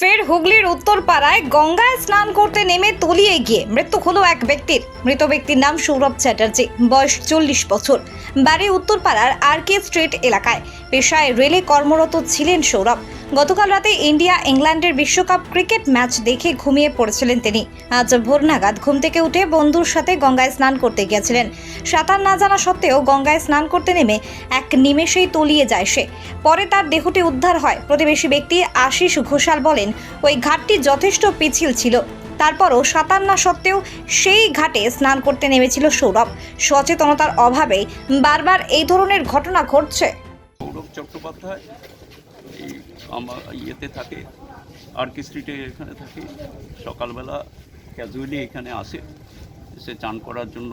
ফের হুগলির উত্তরপাড়ায় গঙ্গায় স্নান করতে নেমে তলিয়ে গিয়ে মৃত্যু হলো এক ব্যক্তির। মৃত ব্যক্তির নাম সৌরভ চ্যাটার্জি, বয়স চল্লিশ বছর। বাড়ি উত্তরপাড়ার আর কে স্ট্রিট এলাকায়। পেশায় রেলে কর্মরত ছিলেন সৌরভ। গতকাল রাতে ইন্ডিয়া ইংল্যান্ডের বিশ্বকাপ ক্রিকেট ম্যাচ দেখে ঘুমিয়ে পড়েছিলেন তিনি। আজ ভোর নাগাদ ঘুম থেকে উঠে বন্ধুর সাথে গঙ্গায় স্নান করতে গিয়েছিলেন। সাঁতার না জানা সত্ত্বেও গঙ্গায় স্নান করতে নেমে এক নিমেষেই তলিয়ে যায় সে। পরে তার দেহটি উদ্ধার হয়। প্রতিবেশী ব্যক্তি আশিস ঘোষাল বলেন, ওই ঘাটটি যথেষ্ট পিছিল ছিল। তারপরও সাঁতার না সত্ত্বেও সেই ঘাটে স্নান করতে নেমেছিল সৌরভ। সচেতনতার অভাবে বারবার এই ধরনের ঘটনা ঘটছে। আমার ইয়েতে থাকে আর কে স্ট্রিটে এখানে থাকে। সকালবেলা ক্যাজুয়ালি এখানে আসে, এসে চান করার জন্য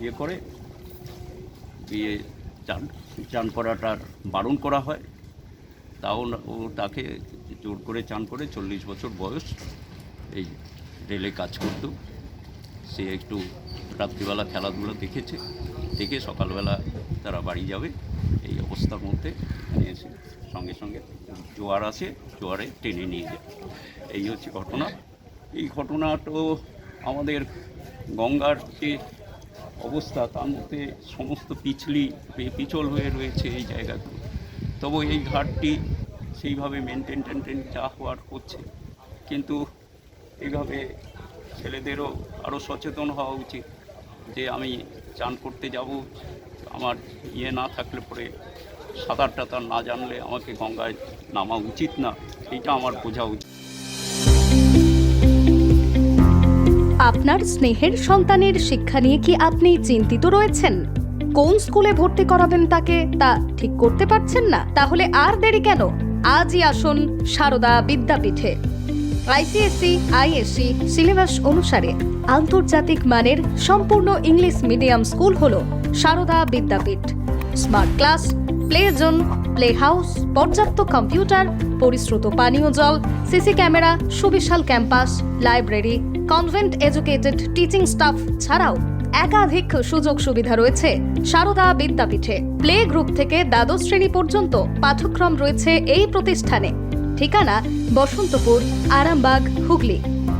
ইয়ে করে, দিয়ে চান চান করাটার বারণ করা হয়। তাও ও তাকে জোর করে চান করে চল্লিশ বছর বয়স, এই রেলে কাজ করতো। সে একটু রাত্রিবেলা খেলাধুলা দেখেছে, দেখে সকালবেলা তারা বাড়ি যাবে। অবস্থার মধ্যে এসে সঙ্গে সঙ্গে জোয়ার আসে জোয়ারে টেনে নিয়ে যায়। এই হচ্ছে ঘটনা। এই ঘটনা তো আমাদের গঙ্গার যে অবস্থা, তার মধ্যে সমস্ত পিছলি পিছল হয়ে রয়েছে এই জায়গাগুলো। তবু এই ঘাটটি সেইভাবে মেনটেন টেনটেন যা হওয়ার করছে। কিন্তু এইভাবে ছেলেদেরও আরও সচেতন হওয়া উচিত যে আমি চান করতে যাব। আমার ইয়ে না থাকলে পরে সাঁতার টাতার না জানলে আমাকে গঙ্গায় নামা উচিত না এটা আমার বোঝা উচিত। আপনার স্নেহের সন্তানের শিক্ষা নিয়ে কি আপনি চিন্তিত রয়েছেন? কোন স্কুলে ভর্তি করাবেন তাকে, তা ঠিক করতে পারছেন না? তাহলে আর দেরি কেন? আজই আসুন সারদা বিদ্যাপীঠে। আইসিএসসি, আইএসসি, সিলেবাস অনুসারে আন্তর্জাতিক মানের সম্পূর্ণ ইংলিশ মিডিয়াম স্কুল হল Sarada Vidyapith. Smart class, play zone, play house, পর্যাপ্ত কম্পিউটার, পরিশ্রুত পানীয় জল, সিসি ক্যামেরা, সুবিশাল campus, library, convent educated teaching staff ছাড়াও একাধিক সুযোগ সুবিধা রয়েছে সারদা বিদ্যাপীঠে। প্লে গ্রুপ থেকে দ্বাদশ শ্রেণি পর্যন্ত পাঠ্যক্রম রয়েছে এই প্রতিষ্ঠানে। ঠিকানা বসন্তপুর, আরামবাগ, হুগলি।